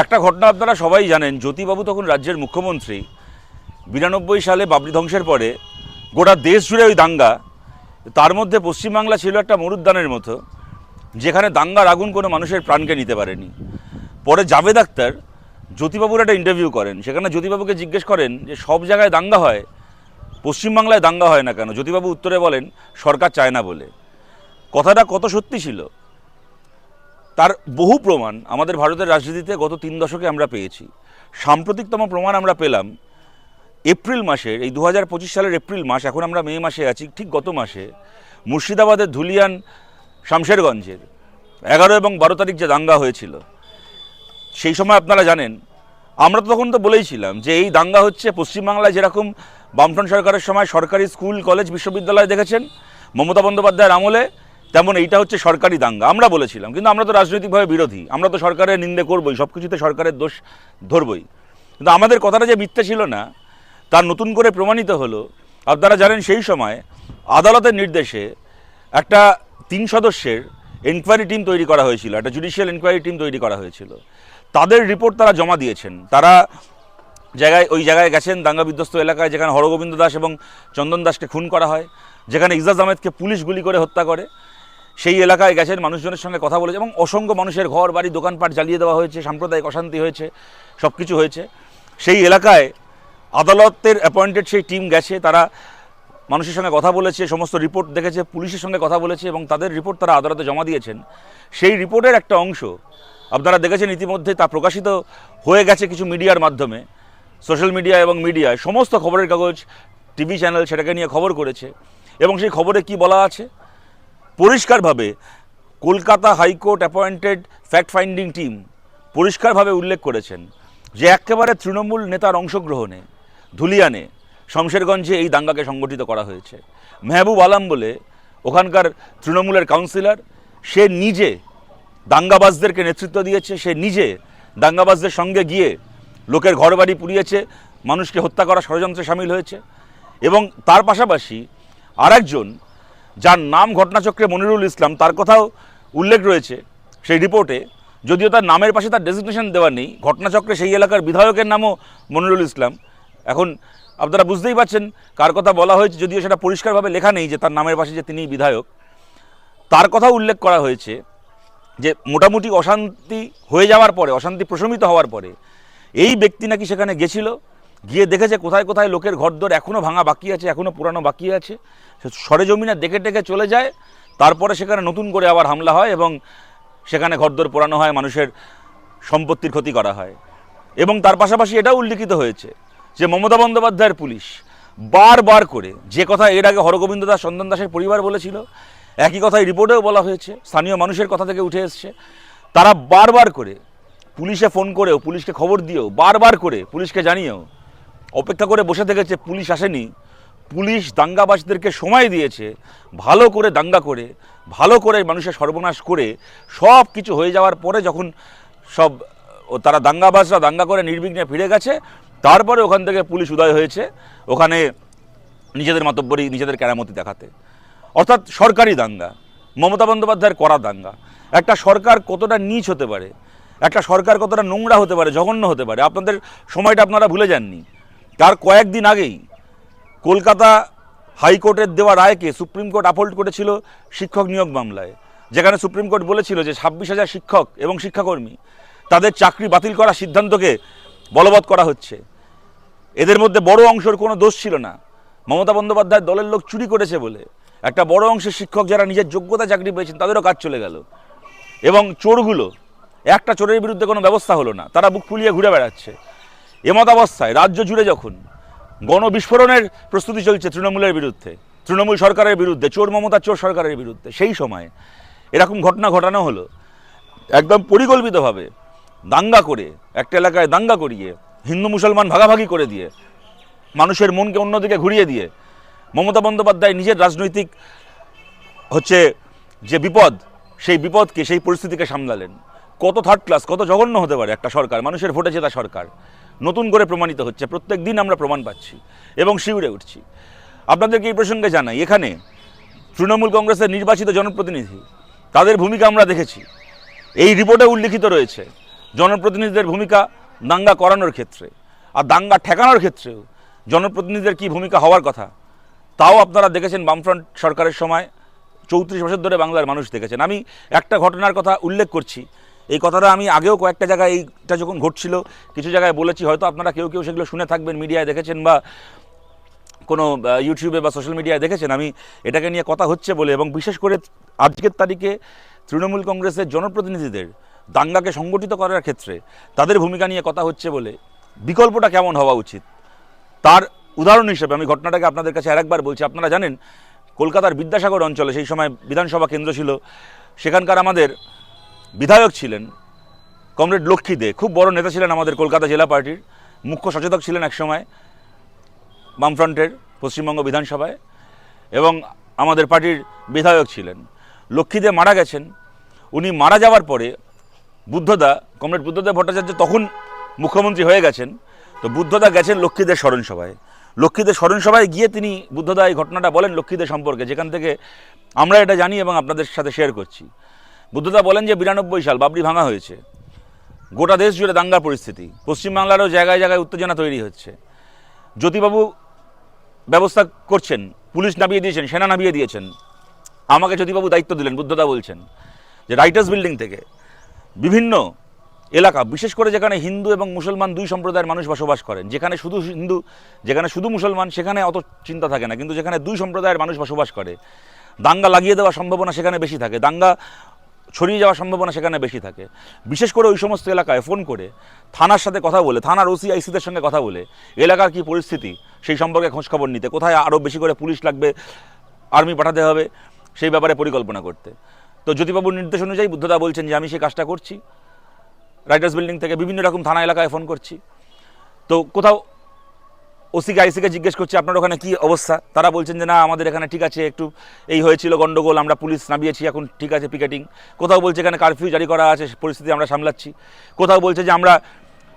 একটা ঘটনা আপনারা সবাই জানেন, জ্যোতিবাবু তখন রাজ্যের মুখ্যমন্ত্রী। বিরানব্বই সালে বাবরি ধ্বংসের পরে গোটা দেশ জুড়ে ওই দাঙ্গা, তার মধ্যে পশ্চিমবাংলা ছিল একটা মরুদ্যানের মতো, যেখানে দাঙ্গার আগুন কোনো মানুষের প্রাণকে নিতে পারেনি। পরে জাভেদ আক্তার জ্যোতিবাবুর একটা ইন্টারভিউ করেন, সেখানে জ্যোতিবাবুকে জিজ্ঞেস করেন যে, সব জায়গায় দাঙ্গা হয়, পশ্চিমবাংলায় দাঙ্গা হয় না কেন? জ্যোতিবাবু উত্তরে বলেন, সরকার চায় না বলে। কথাটা কত সত্যি ছিল? তার বহু প্রমাণ আমাদের ভারতের রাজনীতিতে গত তিন দশকে আমরা পেয়েছি। সাম্প্রতিকতম প্রমাণ আমরা পেলাম, এপ্রিল মাসের, এই দু হাজার পঁচিশ সালের এপ্রিল মাস, এখন আমরা মে মাসে আছি, ঠিক গত মাসে মুর্শিদাবাদের ধুলিয়ান শামশেরগঞ্জের এগারো এবং বারো তারিখ যে দাঙ্গা হয়েছিল, সেই সময় আপনারা জানেন, আমরা তো তখন তো বলেইছিলাম যে এই দাঙ্গা হচ্ছে পশ্চিমবাংলায় যেরকম বামফ্রন্ট সরকারের সময় সরকারি স্কুল, কলেজ, বিশ্ববিদ্যালয় দেখেছেন, মমতা বন্দ্যোপাধ্যায়ের আমলে তেমন এইটা হচ্ছে সরকারি দাঙ্গা, আমরা বলেছিলাম, কিন্তু আমরা তো রাজনৈতিকভাবে বিরোধী, আমরা তো সরকারের নিন্দে করবই সব কিছুতে সরকারের দোষ ধরবই। কিন্তু আমাদের কথাটা যে মিথ্যে ছিল না, তার নতুন করে প্রমাণিত হলো, আপনারা জানেন সেই সময় আদালতের নির্দেশে একটা তিন সদস্যের এনকোয়ারি টিম তৈরি করা হয়েছিল, একটা জুডিশিয়াল এনকোয়ারি টিম তৈরি করা হয়েছিল। তাদের রিপোর্ট তারা জমা দিয়েছেন। তারা জায়গায়, ওই জায়গায় গেছেন, দাঙ্গা বিধ্বস্ত এলাকায়, যেখানে হরগোবিন্দ দাস এবং চন্দন দাসকে খুন করা হয়, যেখানে ইজাজ আহমেদকে পুলিশ গুলি করে হত্যা করে। সেই এলাকায় গেছেন মানুষজনের সঙ্গে কথা বলেছে এবং অসংখ্য মানুষের ঘর, বাড়ি, দোকানপাট জ্বালিয়ে দেওয়া হয়েছে, সাম্প্রদায়িক অশান্তি হয়েছে সব কিছু হয়েছে। সেই এলাকায় আদালতের অ্যাপয়েন্টেড সেই টিম গেছে, তারা মানুষের সঙ্গে কথা বলেছে, সমস্ত রিপোর্ট দেখেছে, পুলিশের সঙ্গে কথা বলেছে এবং তাদের রিপোর্ট তারা আদালতে জমা দিয়েছেন। সেই রিপোর্টের একটা অংশ আপনারা দেখেছেন ইতিমধ্যে, তা প্রকাশিত হয়ে গেছে কিছু মিডিয়ার মাধ্যমে সোশ্যাল মিডিয়া এবং মিডিয়ায় সমস্ত খবরের কাগজ টিভি চ্যানেল সেটাকে নিয়ে খবর করেছে এবং সেই খবরে কি বলা আছে? পরিষ্কারভাবে Kolkata high court appointed fact finding team পরিষ্কারভাবে উল্লেখ করেছেন যে একেবারে তৃণমূল নেতার অংশগ্রহণে ধুলিয়ানে, শমশেরগঞ্জে এই দাঙ্গাকে সংগঠিত করা হয়েছে। মেহবুব আলম বলে ওখানকার তৃণমূলের কাউন্সিলর, সে নিজে দাঙ্গাবাজদেরকে নেতৃত্ব দিয়েছে, সে নিজে দাঙ্গাবাজদের সঙ্গে গিয়ে লোকের ঘরবাড়ি পুড়িয়েছে, মানুষকে হত্যা করা ষড়যন্ত্রে সামিল হয়েছে এবং তার পাশাপাশি আরেকজন যার নাম ঘটনাচক্রে মনিরুল ইসলাম, তার কথাও উল্লেখ রয়েছে সেই রিপোর্টে। যদিও তার নামের পাশে তার ডেজিগনেশন দেওয়া নেই, ঘটনাচক্রে সেই এলাকার বিধায়কের নামও মনিরুল ইসলাম। এখন আপনারা বুঝতেই পারছেন কার কথা বলা হয়েছে, যদিও সেটা পরিষ্কারভাবে লেখা নেই যে তার নামের পাশে যে তিনি বিধায়ক। তার কথা উল্লেখ করা হয়েছে যে মোটামুটি অশান্তি হয়ে যাওয়ার পরে, অশান্তি প্রশমিত হওয়ার পরে, এই ব্যক্তি নাকি সেখানে গেছিল গিয়ে দেখেছে কোথায় কোথায় লোকের ঘরদোর এখনও ভাঙা বাকি আছে এখনও পুরানো বাকি আছে। সরেজমিনে দেখে টেকে চলে যায়, তারপরে সেখানে নতুন করে আবার হামলা হয় এবং সেখানে ঘরদোর পোড়ানো হয়, মানুষের সম্পত্তির ক্ষতি করা হয়। এবং তার পাশাপাশি এটাও উল্লিখিত হয়েছে যে মমতা বন্দ্যোপাধ্যায়ের পুলিশ বারবার করে, যে কথা এর আগে হরগোবিন্দ দাস, চন্দন দাসের পরিবার বলেছিল, একই কথাই রিপোর্টেও বলা হয়েছে, স্থানীয় মানুষের কথা থেকে উঠে এসছে। তারা বারবার করে পুলিশে ফোন করেও, পুলিশকে খবর দিয়েও বারবার করে পুলিশকে জানিয়েও অপেক্ষা করে বসে থেকেছে পুলিশ আসেনি, পুলিশ দাঙ্গাবাসীদেরকে সময় দিয়েছে, ভালো করে দাঙ্গা করে, ভালো করে মানুষের সর্বনাশ করে, সব কিছু হয়ে যাওয়ার পরে যখন সব, ও তারা দাঙ্গাবাসরা দাঙ্গা করে নির্বিঘ্নে ফিরে গেছে, তারপরে ওখান থেকে পুলিশ উদয় হয়েছে, ওখানে নিজেদের মাতব্বরী, নিজেদের কেরামতি দেখাতে। অর্থাৎ সরকারি দাঙ্গা, মমতা বন্দ্যোপাধ্যায়ের করা দাঙ্গা। একটা সরকার কতটা নীচ হতে পারে, একটা সরকার কতটা নোংরা হতে পারে, জঘন্য হতে পারে, আপনাদের সময়টা আপনারা ভুলে যাননি। তার কয়েকদিন আগেই কলকাতা হাইকোর্টের দেওয়া রায়কে সুপ্রিম কোর্ট আপহোল্ড করেছিল শিক্ষক নিয়োগ মামলায়। যেখানে সুপ্রিম কোর্ট বলেছিল যে ছাব্বিশ হাজার শিক্ষক এবং শিক্ষাকর্মী তাদের চাকরি বাতিল করার সিদ্ধান্তকে বলবৎ করা হচ্ছে। এদের মধ্যে বড় অংশের কোনো দোষ ছিল না। মমতা বন্দ্যোপাধ্যায়ের দলের লোক চুরি করেছে বলে একটা বড় অংশের শিক্ষক যারা নিজের যোগ্যতা চাকরি পেয়েছেন তাদেরও কাজ চলে গেল। এবং চোরগুলো, একটা চোরের বিরুদ্ধে কোনো ব্যবস্থা হলো না। তারা বুক ফুলিয়ে ঘুরে বেড়াচ্ছে। এমত অবস্থায় রাজ্য জুড়ে যখন গণবিস্ফোরণের প্রস্তুতি চলছে তৃণমূলের বিরুদ্ধে, তৃণমূল সরকারের বিরুদ্ধে, চোর মমতা চোর সরকারের বিরুদ্ধে, সেই সময় এরকম ঘটনা ঘটানো হলো। একদম পরিকল্পিতভাবে দাঙ্গা করে, একটা এলাকায় দাঙ্গা করিয়ে, হিন্দু মুসলমান ভাগাভাগি করে দিয়ে, মানুষের মনকে অন্যদিকে ঘুরিয়ে দিয়ে, মমতা বন্দ্যোপাধ্যায় নিজের রাজনৈতিক হচ্ছে যে বিপদ, সেই বিপদকে, সেই পরিস্থিতিকে সামলালেন। কত থার্ড ক্লাস কত জঘন্য হতে পারে একটা সরকার, মানুষের ভোটে জেতা সরকার। নতুন করে প্রমাণিত হচ্ছে, প্রত্যেক দিন আমরা প্রমাণ পাচ্ছি এবং শিউরে উঠছি। আপনাদেরকে এই প্রসঙ্গে জানাই, এখানে তৃণমূল কংগ্রেসের নির্বাচিত জনপ্রতিনিধি, তাদের ভূমিকা আমরা দেখেছি। এই রিপোর্টে উল্লিখিত রয়েছে, জনপ্রতিনিধিদের ভূমিকা দাঙ্গা করানোর ক্ষেত্রে আর দাঙ্গা ঠেকানোর ক্ষেত্রেও জনপ্রতিনিধিদের কী ভূমিকা হওয়ার কথা, তাও আপনারা দেখেছেন বামফ্রন্ট সরকারের সময় চৌত্রিশ বছর ধরে বাংলার মানুষ দেখেছেন। আমি একটা ঘটনার কথা উল্লেখ করছি এই কথাটা আমি আগেও কয়েকটা জায়গায় এইটা যখন ঘটছিল, কিছু জায়গায় বলেছি, হয়তো আপনারা কেউ কেউ সেগুলো শুনে থাকবেন, মিডিয়ায় দেখেছেন বা কোনো ইউটিউবে বা সোশ্যাল মিডিয়ায় দেখেছেন। আমি এটাকে নিয়ে কথা হচ্ছে বলে এবং বিশেষ করে আজকের তারিখে তৃণমূল কংগ্রেসের জনপ্রতিনিধিদের দাঙ্গাকে সংগঠিত করার ক্ষেত্রে তাদের ভূমিকা নিয়ে কথা হচ্ছে বলে বিকল্পটা কেমন হওয়া উচিত? তার উদাহরণ হিসেবে আমি ঘটনাটাকে আপনাদের কাছে আরেকবার বলছি। আপনারা জানেন, কলকাতার বিদ্যাসাগর অঞ্চলে, সেই সময় বিধানসভা কেন্দ্র ছিল, সেখানকার আমাদের বিধায়ক ছিলেন কমরেড লক্ষ্মী দে, খুব বড় নেতা ছিলেন আমাদের কলকাতা জেলা পার্টির, মুখ্য সচেতক ছিলেন একসময় বামফ্রন্টের পশ্চিমবঙ্গ বিধানসভায়, এবং আমাদের পার্টির বিধায়ক ছিলেন। লক্ষ্মীদে মারা গেছেন, উনি মারা যাওয়ার পরে বুদ্ধদা, কমরেড বুদ্ধদেব ভট্টাচার্য তখন মুখ্যমন্ত্রী হয়ে গেছেন, তো বুদ্ধদা গেছেন লক্ষ্মীদের স্মরণ সভায় লক্ষ্মীদের স্মরণ সভায় গিয়ে তিনি বুদ্ধদা এই ঘটনাটা বলেন লক্ষ্মীদের সম্পর্কে, যেখান থেকে আমরা এটা জানি এবং আপনাদের সাথে শেয়ার করছি। বুদ্ধদা বলেন যে বিরানব্বই সাল বাবরি ভাঙা হয়েছে। গোটা দেশ জুড়ে দাঙ্গার পরিস্থিতি। পশ্চিমবাংলারও জায়গায় জায়গায় উত্তেজনা তৈরি হচ্ছে। জ্যোতিবাবু ব্যবস্থা করছেন, পুলিশ নামিয়ে দিয়েছেন, সেনা নামিয়ে দিয়েছেন। আমাকে জ্যোতিবাবু দায়িত্ব দিলেন, বুদ্ধদা বলছেন যে রাইটার্স বিল্ডিং থেকে বিভিন্ন এলাকা, বিশেষ করে যেখানে হিন্দু এবং মুসলমান দুই সম্প্রদায়ের মানুষ বসবাস করেন, যেখানে শুধু হিন্দু, যেখানে শুধু মুসলমান, সেখানে অত চিন্তা থাকে না। কিন্তু যেখানে দুই সম্প্রদায়ের মানুষ বসবাস করে, দাঙ্গা লাগিয়ে দেওয়ার সম্ভাবনা সেখানে বেশি থাকে। দাঙ্গা ছড়িয়ে যাওয়ার সম্ভাবনা সেখানে বেশি থাকে। বিশেষ করে ওই সমস্ত এলাকায় ফোন করে থানার সাথে কথা বলে, থানার ওসি আইসিদের সঙ্গে কথা বলে, এলাকার কি পরিস্থিতি সেই সম্পর্কে খোঁজখবর নিতে, কোথায় আরও বেশি করে পুলিশ লাগবে, আর্মি পাঠাতে হবে, সেই ব্যাপারে পরিকল্পনা করতে। তো জ্যোতিবাবুর নির্দেশ অনুযায়ী বুদ্ধদা বলছেন যে, আমি সেই কাজটা করছি। রাইটার্স বিল্ডিং থেকে বিভিন্ন রকম থানা এলাকায় ফোন করছি। তো কোথাও ওসিকে, আইসিকে জিজ্ঞেস করছি, আপনার ওখানে কি অবস্থা? তারা বলছেন যে, না, আমাদের এখানে ঠিক আছে, একটু এই হয়েছিল গন্ডগোল, আমরা পুলিশ নামিয়েছি, এখন ঠিক আছে, পিকেটিং। কোথাও বলছে, এখানে কারফিউ জারি করা আছে, পরিস্থিতি আমরা সামলাচ্ছি। কোথাও বলছে যে, আমরা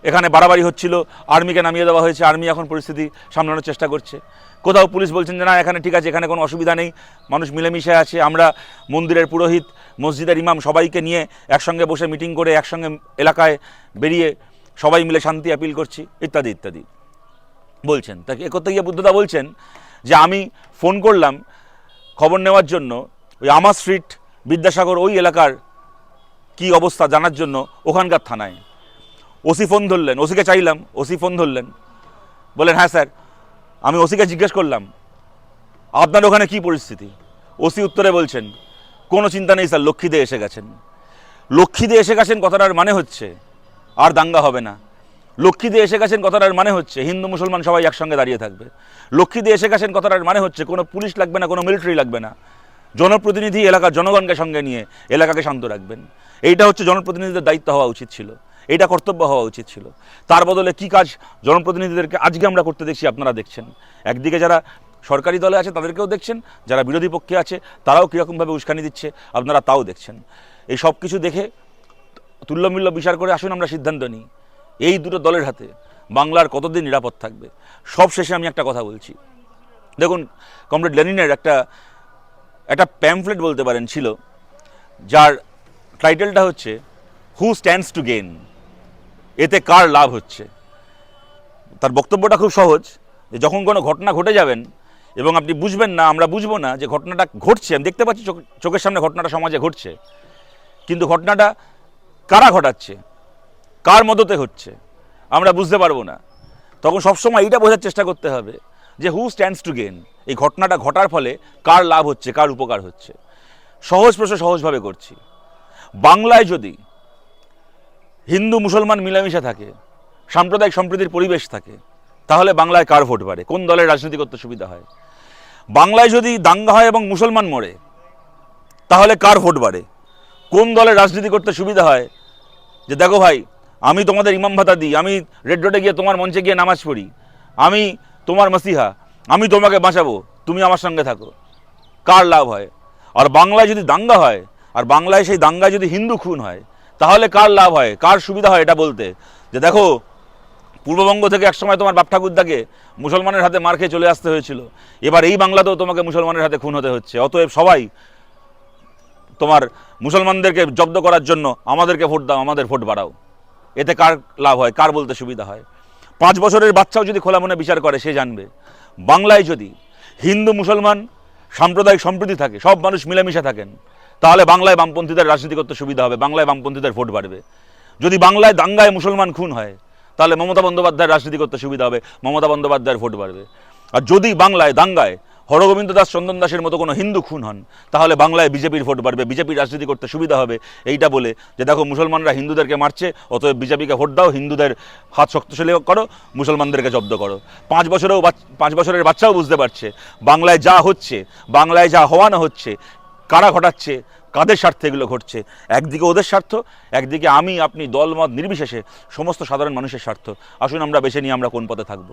এখানে বাড়াবাড়ি হচ্ছিল, আর্মিকে নামিয়ে দেওয়া হয়েছে, আর্মি এখন পরিস্থিতি সামলানোর চেষ্টা করছে। কোথাও পুলিশ বলছেন যে, না, এখানে ঠিক আছে, এখানে কোনো অসুবিধা নেই, মানুষ মিলেমিশে আছে, আমরা মন্দিরের পুরোহিত, মসজিদের ইমাম সবাইকে নিয়ে একসঙ্গে বসে মিটিং করে, একসঙ্গে এলাকায় বেরিয়ে সবাই মিলে শান্তি অ্যাপিল করছি, ইত্যাদি ইত্যাদি। বলছেন। তাকে এ করতে গিয়ে বুদ্ধদা বলছেন যে আমি ফোন করলাম খবর নেওয়ার জন্য ওই আমার স্ট্রিট, বিদ্যাসাগর ওই এলাকার কি অবস্থা জানার জন্য ওখানকার থানায়। ওসি ফোন ধরলেন, ওসিকে চাইলাম, ওসি ফোন ধরলেন। বলেন হ্যাঁ স্যার, আমি ওসিকে জিজ্ঞেস করলাম, আপনার ওখানে কি পরিস্থিতি? ওসি উত্তরে বলছেন, কোনো চিন্তা নেই স্যার, লক্ষ্মীদে এসে গেছেন। লক্ষ্মীদে এসে গেছেন কথাটার মানে হচ্ছে, আর দাঙ্গা হবে না। লক্ষ্মীদে এসে গেছেন কথাটার মানে হচ্ছে হিন্দু মুসলমান সবাই একসঙ্গে দাঁড়িয়ে থাকবে। লক্ষ্মীদে এসে গেছেন কথাটার মানে হচ্ছে কোনো পুলিশ লাগবে না, কোনো মিলিটারি লাগবে না। জনপ্রতিনিধি এলাকার জনগণকে সঙ্গে নিয়ে এলাকাকে শান্ত রাখবেন। এইটা হচ্ছে জনপ্রতিনিধিদের দায়িত্ব হওয়া উচিত ছিল। এটা কর্তব্য হওয়া উচিত ছিল। তার বদলে কি কাজ জনপ্রতিনিধিদেরকে আজকে আমরা করতে দেখছি আপনারা দেখছেন। একদিকে যারা সরকারি দলে আছে তাদেরকেও দেখছেন, যারা বিরোধী পক্ষে আছে তারাও কীরকমভাবে উস্কানি দিচ্ছে, আপনারা তাও দেখছেন। এই সব কিছু দেখে তুল্যমূল্য বিচার করে আসুন, আমরা সিদ্ধান্ত নিই। এই দুটো দলের হাতে বাংলার কতদিন নিরাপদ থাকবে? সব শেষে আমি একটা কথা বলছি। দেখুন, কমরেড লেনিনের একটা একটা প্যামফ্লেট বলতে পারেন ছিল, যার টাইটেলটা হচ্ছে হু স্ট্যান্ডস টু গেইন এতে কার লাভ হচ্ছে? তার বক্তব্যটা খুব সহজ, যে যখন কোনো ঘটনা ঘটে যাবেন, এবং আপনি বুঝবেন না, আমরা বুঝব না যে ঘটনাটা ঘটছে, আমি দেখতে পাচ্ছি চোখ- চোখের সামনে ঘটনাটা সমাজে ঘটছে, কিন্তু ঘটনাটা কারা ঘটাচ্ছে? কার মদতে হচ্ছে? আমরা বুঝতে পারব না। তখন সবসময় এইটা বোঝার চেষ্টা করতে হবে যে হু স্ট্যান্ডস টু গেন এই ঘটনাটা ঘটার ফলে কার লাভ হচ্ছে, কার উপকার হচ্ছে? সহজ প্রশ্ন সহজভাবে করছি। বাংলায় যদি হিন্দু মুসলমান মিলামিশা থাকে, সাম্প্রদায়িক সম্প্রীতির পরিবেশ থাকে, তাহলে বাংলায় কার ভোট বাড়ে? কোন দলের রাজনীতি করতে সুবিধা হয়? বাংলায় যদি দাঙ্গা হয় এবং মুসলমান মরে, তাহলে কার ভোট বাড়ে? কোন দলের রাজনীতি করতে সুবিধা হয়? যে দেখো ভাই আমি তোমাদের ইমাম ভাতা দিই, আমি রেড রোডে গিয়ে তোমার মঞ্চে গিয়ে নামাজ পড়ি। আমি তোমার মাসিহা, আমি তোমাকে বাঁচাবো, তুমি আমার সঙ্গে থাকো। কার লাভ হয়? আর বাংলায় যদি দাঙ্গা হয়, আর বাংলায় সেই দাঙ্গায় যদি হিন্দু খুন হয়, তাহলে কার লাভ হয়? কার সুবিধা হয় এটা বলতে? যে দেখো, পূর্ববঙ্গ থেকে একসময় তোমার বাপ ঠাকুরদাকে মুসলমানের হাতে মার খেয়ে চলে আসতে হয়েছিল। এবার এই বাংলাতেও তোমাকে মুসলমানের হাতে খুন হতে হচ্ছে। অতএব সবাই তোমার মুসলমানদেরকে জব্দ করার জন্য আমাদেরকে ভোট দাও, আমাদের ভোট বাড়াও। এতে কার লাভ হয়, কার বলতে সুবিধা হয়? পাঁচ বছরের বাচ্চাও যদি খোলা মনে বিচার করে, সে জানবে। বাংলায় যদি হিন্দু, মুসলমান সাম্প্রদায়িক সম্প্রীতি থাকে, সব মানুষ মিলেমিশে থাকেন, তাহলে বাংলায় বামপন্থীদের রাজনীতি করতে সুবিধা হবে, বাংলায় বামপন্থীদের ভোট বাড়বে। যদি বাংলায় দাঙ্গায় মুসলমান খুন হয়, তাহলে মমতা বন্দ্যোপাধ্যায়ের রাজনীতি করতে সুবিধা হবে, মমতা বন্দ্যোপাধ্যায়ের ভোট বাড়বে। আর যদি বাংলায় দাঙ্গায় হরগোবিন্দ দাস, চন্দন দাসের মতো কোনো হিন্দু খুন হন, তাহলে বাংলায় বিজেপির ভোট বাড়বে বিজেপির রাজনীতি করতে সুবিধা হবে, এইটা বলে যে দেখো, মুসলমানরা হিন্দুদেরকে মারছে, অতএব বিজেপিকে ভোট দাও, হিন্দুদের হাত শক্তিশালী করো, মুসলমানদেরকে জব্দ করো। পাঁচ বছরেও পাঁচ বছরের বাচ্চাও বুঝতে পারছে, বাংলায় যা হচ্ছে, বাংলায় যা হওয়ানো হচ্ছে, কারা ঘটাচ্ছে, কাদের স্বার্থে এগুলো ঘটছে, একদিকে ওদের স্বার্থ, একদিকে আমি, আপনি দলমত নির্বিশেষে, সমস্ত সাধারণ মানুষের স্বার্থ। আসুন আমরা বেছে নিয়ে আমরা কোন পথে থাকব।